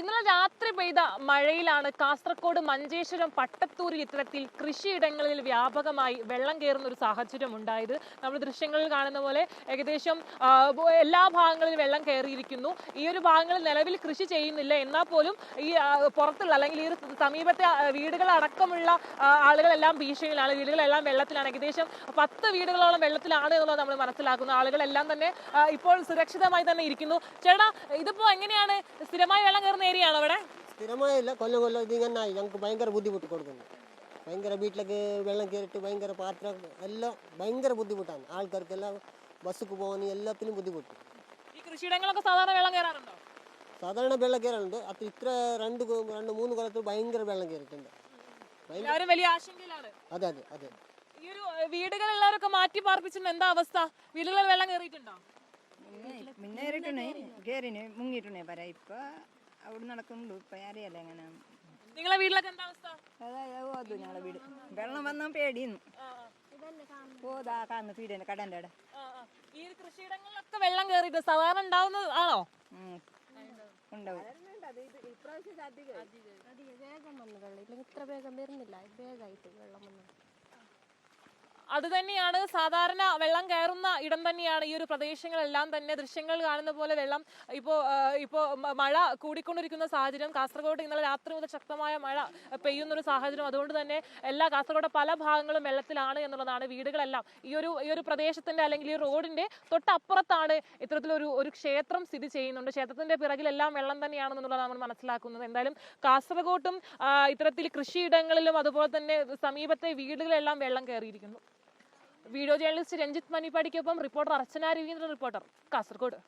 ഇന്നലെ രാത്രി പെയ്ത മഴയിലാണ് കാസർഗോഡ് മഞ്ചേശ്വരം പട്ടത്തൂരിൽ ഇത്തരത്തിൽ കൃഷിയിടങ്ങളിൽ വ്യാപകമായി വെള്ളം കയറുന്ന ഒരു സാഹചര്യം ഉണ്ടായത്. നമ്മൾ ദൃശ്യങ്ങളിൽ കാണുന്ന പോലെ ഏകദേശം എല്ലാ ഭാഗങ്ങളിലും വെള്ളം കയറിയിരിക്കുന്നു. ഈ ഒരു ഭാഗങ്ങളിൽ നിലവിൽ കൃഷി ചെയ്യുന്നില്ല. എന്നാൽ പോലും ഈ പുറത്തുള്ള അല്ലെങ്കിൽ ഈ സമീപത്തെ വീടുകളടക്കമുള്ള ആളുകളെല്ലാം ഭീഷണിയിലാണ്. വീടുകളെല്ലാം വെള്ളത്തിലാണ്. ഏകദേശം പത്ത് വീടുകളോളം വെള്ളത്തിലാണ് എന്നുള്ളത് നമ്മൾ മനസ്സിലാക്കുന്നു. ആളുകളെല്ലാം തന്നെ ഇപ്പോൾ സുരക്ഷിതമായി തന്നെ ഇരിക്കുന്നു. ചേട്ടാ ഇതിപ്പോ എങ്ങനെയാണ് സ്ഥിരമായി വെള്ളം കയറുന്ന ഏരിയ ആണോ അവിടെ? സ്ഥിരമായില്ല. കൊല്ലം കൊല്ലം ഇതിങ്ങനായി ഞങ്ങൾക്ക് ഭയങ്കര ബുദ്ധിമുട്ട് കൊടുക്കുന്നു. ഭയങ്കര വീട്ടിലേക്ക് വെള്ളം കയറിയിട്ട് ഭയങ്കര പാത്രം എല്ലാം ഭയങ്കര ബുദ്ധിമുട്ടാണ്. ആൾക്കാർക്കെല്ലാം ബസ്സിക്ക് പോകാൻ എല്ലാത്തിനും ബുദ്ധിമുട്ട്. ഈ കൃഷിയിടങ്ങളൊക്കെ സാധാരണ വെള്ളം കയറാറുണ്ടോ? സാധാരണ വെള്ളം കയറുന്നുണ്ട് അത് ഇത്ര രണ്ട് കൊ- രണ്ട് മൂന്ന് കൊല്ലത്തിൽ ഭയങ്കര വെള്ളം കയറിയിട്ടുണ്ട്. ഭയങ്കര എല്ലാവരും വലിയ ആശങ്കയിലാണ്. അതെ അതെ അതെ. ഈ ഒരു ഏഹ്, വീടുകളെല്ലാവരൊക്കെ മാറ്റി പാർപ്പിച്ചിട്ടുണ്ട് എന്താ അവസ്ഥ? വീടുകളിൽ വെള്ളം കയറിയിട്ടുണ്ടോ? മുന്നേറിട്ടുണേ കേറിന് മുങ്ങിയിട്ടുണേ പറ ഇപ്പൊ അവിടെ നടക്കുന്നുണ്ട്. ഇപ്പൊ അറിയാലോ എങ്ങനെ നിങ്ങളെ വീട്ടിലൊക്കെ എന്താ അവസ്ഥ? അതായത് അത് ഞങ്ങളെ വീട്. വെള്ളം വന്നാൽ പേടിയുന്നു. പോതാ കാണുന്നു പീടിയ കടന്റെ അവിടെ. ആ, ആ. ഈ കൃഷിയിടങ്ങളിലൊക്കെ വെള്ളം കയറിയിട്ട് സാധാരണ ഉണ്ടാവുന്നത് ആണോ. ഉണ്ടാവും. അധികം വേഗം വന്നു വെള്ളം ഇല്ലെങ്കിൽ ഇത്ര വേഗം വരുന്നില്ല. വേഗമായിട്ട് വെള്ളം വന്നു അത് തന്നെയാണ് സാധാരണ വെള്ളം കയറുന്ന ഇടം തന്നെയാണ് ഈ ഒരു പ്രദേശങ്ങളെല്ലാം തന്നെ. ദൃശ്യങ്ങൾ കാണുന്ന പോലെ വെള്ളം ഇപ്പോൾ ഇപ്പോൾ മഴ കൂടിക്കൊണ്ടിരിക്കുന്ന സാഹചര്യം കാസർഗോഡ് ഇന്നലെ രാത്രി മുതൽ ശക്തമായ മഴ പെയ്യുന്ന ഒരു സാഹചര്യം. അതുകൊണ്ട് തന്നെ എല്ലാ കാസർഗോഡ് പല ഭാഗങ്ങളും വെള്ളത്തിലാണ് എന്നുള്ളതാണ് വീടുകളെല്ലാം. ഈ ഒരു ഈ ഒരു പ്രദേശത്തിന്റെ അല്ലെങ്കിൽ ഈ റോഡിന്റെ തൊട്ടപ്പുറത്താണ് ഇത്തരത്തിലൊരു ഒരു ക്ഷേത്രം സ്ഥിതി ചെയ്യുന്നുണ്ട്. ക്ഷേത്രത്തിന്റെ പിറകിലെല്ലാം വെള്ളം തന്നെയാണെന്നുള്ളതാണ് നമ്മൾ മനസ്സിലാക്കുന്നത്. എന്തായാലും കാസർഗോട്ടും ഇത്തരത്തിൽ കൃഷിയിടങ്ങളിലും അതുപോലെ തന്നെ സമീപത്തെ വീടുകളെല്ലാം വെള്ളം കയറിയിരിക്കുന്നു. വീഡിയോ ജേർണലിസ്റ്റ് രഞ്ജിത്ത് മണിപ്പാടിക്കൊപ്പം റിപ്പോർട്ടർ അർച്ചന രവീന്ദ്രൻ റിപ്പോർട്ടർ കാസർഗോഡ്.